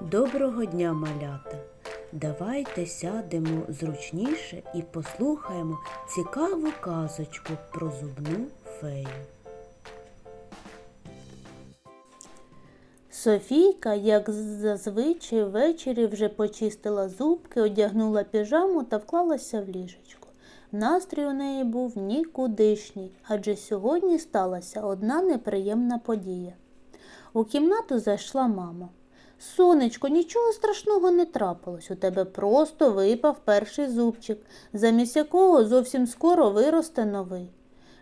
Доброго дня, малята! Давайте сядемо зручніше і послухаємо цікаву казочку про зубну фею. Софійка, як зазвичай, ввечері вже почистила зубки, одягнула піжаму та вклалася в ліжечко. Настрій у неї був нікудишній, адже сьогодні сталася одна неприємна подія. У кімнату зайшла мама. Сонечко, нічого страшного не трапилось. У тебе просто випав перший зубчик, замість якого зовсім скоро виросте новий.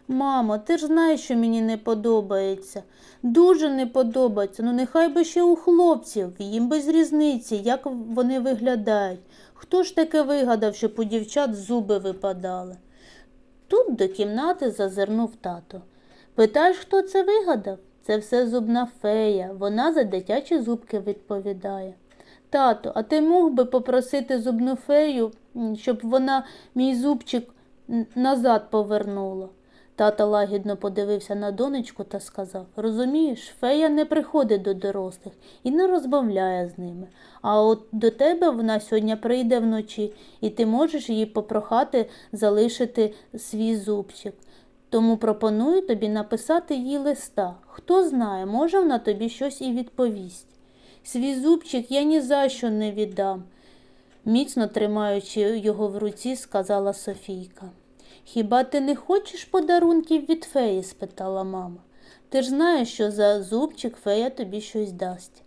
Мамо, ти ж знаєш, що мені не подобається. Дуже не подобається. Ну нехай би ще у хлопців, їм без різниці, як вони виглядають. Хто ж таке вигадав, щоб у дівчат зуби випадали? Тут до кімнати зазирнув тато. Питаєш, хто це вигадав? Це все зубна фея. Вона за дитячі зубки відповідає. Тато, а ти мог би попросити зубну фею, щоб вона мій зубчик назад повернула? Тато лагідно подивився на донечку та сказав Розумієш, фея не приходить до дорослих і не розмовляє з ними. А от до тебе вона сьогодні прийде вночі, і ти можеш її попрохати залишити свій зубчик. Тому пропоную тобі написати їй листа. Хто знає, може вона тобі щось і відповість. Свій зубчик я ні за що не віддам, міцно тримаючи його в руці, сказала Софійка. Хіба ти не хочеш подарунків від феї? спитала мама. Ти ж знаєш, що за зубчик фея тобі щось дасть.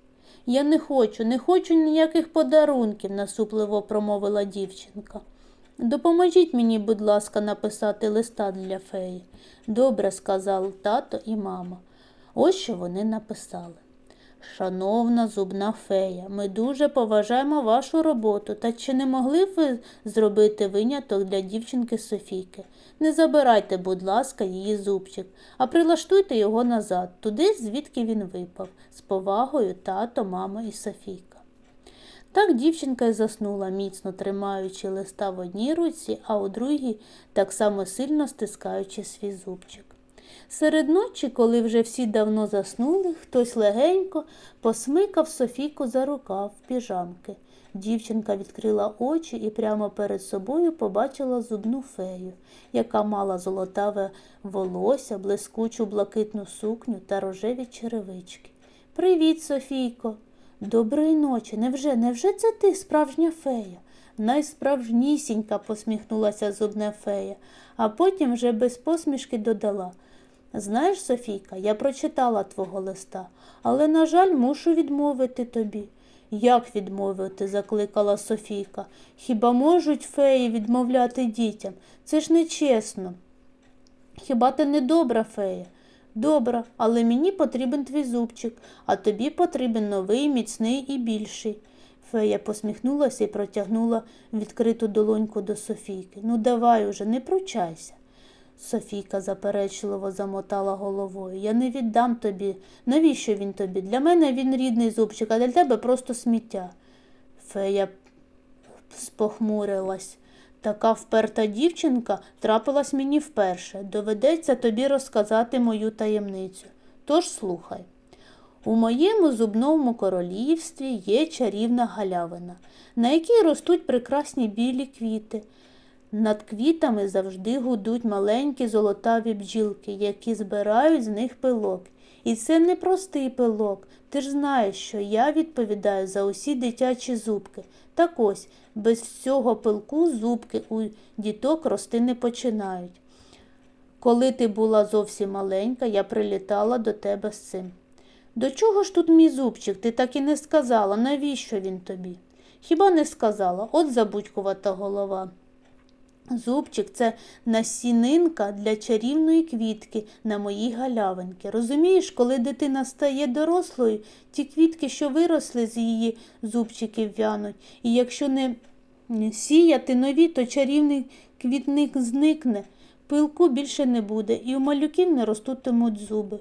Я не хочу, не хочу ніяких подарунків, насупливо промовила дівчинка. Допоможіть мені, будь ласка, написати листа для феї. Добре, сказав тато і мама. Ось що вони написали. Шановна зубна фея, ми дуже поважаємо вашу роботу. Та чи не могли б ви зробити виняток для дівчинки Софійки? Не забирайте, будь ласка, її зубчик, а прилаштуйте його назад, туди, звідки він випав. З повагою тато, мама і Софійка. Так дівчинка й заснула, міцно тримаючи листа в одній руці, а у другій так само сильно стискаючи свій зубчик. Серед ночі, коли вже всі давно заснули, хтось легенько посмикав Софійку за рукав піжамки. Дівчинка відкрила очі і прямо перед собою побачила зубну фею, яка мала золотаве волосся, блискучу блакитну сукню та рожеві черевички. Привіт, Софійко. Доброї ночі. Невже, невже це ти, справжня фея? Найсправжнісінька, посміхнулася зубна фея, а потім вже без посмішки додала. Знаєш, Софійка, я прочитала твого листа, але, на жаль, мушу відмовити тобі. Як відмовити? закликала Софійка. Хіба можуть феї відмовляти дітям? Це ж нечесно. Хіба ти не добра фея? Добра, але мені потрібен твій зубчик, а тобі потрібен новий, міцний і більший. Фея посміхнулася і протягнула відкриту долоньку до Софійки. Ну, давай уже, не пручайся. Софійка заперечливо замотала головою. Я не віддам тобі. Навіщо він тобі? Для мене він рідний зубчик, а для тебе просто сміття. Фея спохмурилась. Така вперта дівчинка трапилась мені вперше. Доведеться тобі розказати мою таємницю. Тож слухай. У моєму зубному королівстві є чарівна галявина, на якій ростуть прекрасні білі квіти. Над квітами завжди гудуть маленькі золотаві бджілки, які збирають з них пилок. І це не простий пилок. Ти ж знаєш, що я відповідаю за усі дитячі зубки. Так ось, без всього пилку зубки у діток рости не починають. Коли ти була зовсім маленька, я прилітала до тебе з цим. До чого ж тут мій зубчик? Ти так і не сказала, навіщо він тобі? Хіба не сказала, от забудькувата голова. Зубчик це насінинка для чарівної квітки на моїй галявинці. Розумієш, коли дитина стає дорослою, ті квітки, що виросли з її зубчиків вянуть, і якщо не сіяти нові, то чарівний квітник зникне, пилку більше не буде, і у малюків не ростутимуть зуби.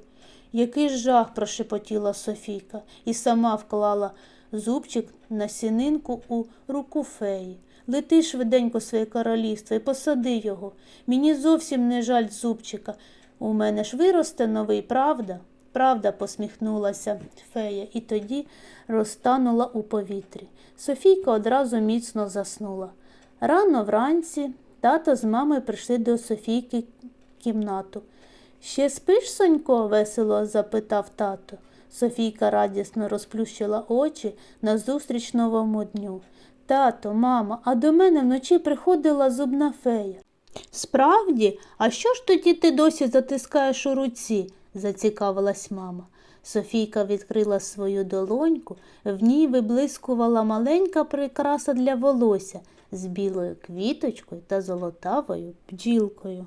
Який жах, прошепотіла Софійка, і сама вклала зубчик на сінинку у руку феї. Лети швиденько своє королівство і посади його. Мені зовсім не жаль зубчика. У мене ж виросте новий, правда? правда, посміхнулася фея і тоді розтанула у повітрі. Софійка одразу міцно заснула. Рано вранці тато з мамою прийшли до Софійки кімнату. Ще спиш, Сонько? весело запитав тато. Софійка радісно розплющила очі назустріч новому дню. Тато, мама, а до мене вночі приходила зубна фея. Справді, а що ж тоді ти досі затискаєш у руці? зацікавилась мама. Софійка відкрила свою долоньку, в ній виблискувала маленька прикраса для волосся з білою квіточкою та золотавою бджілкою.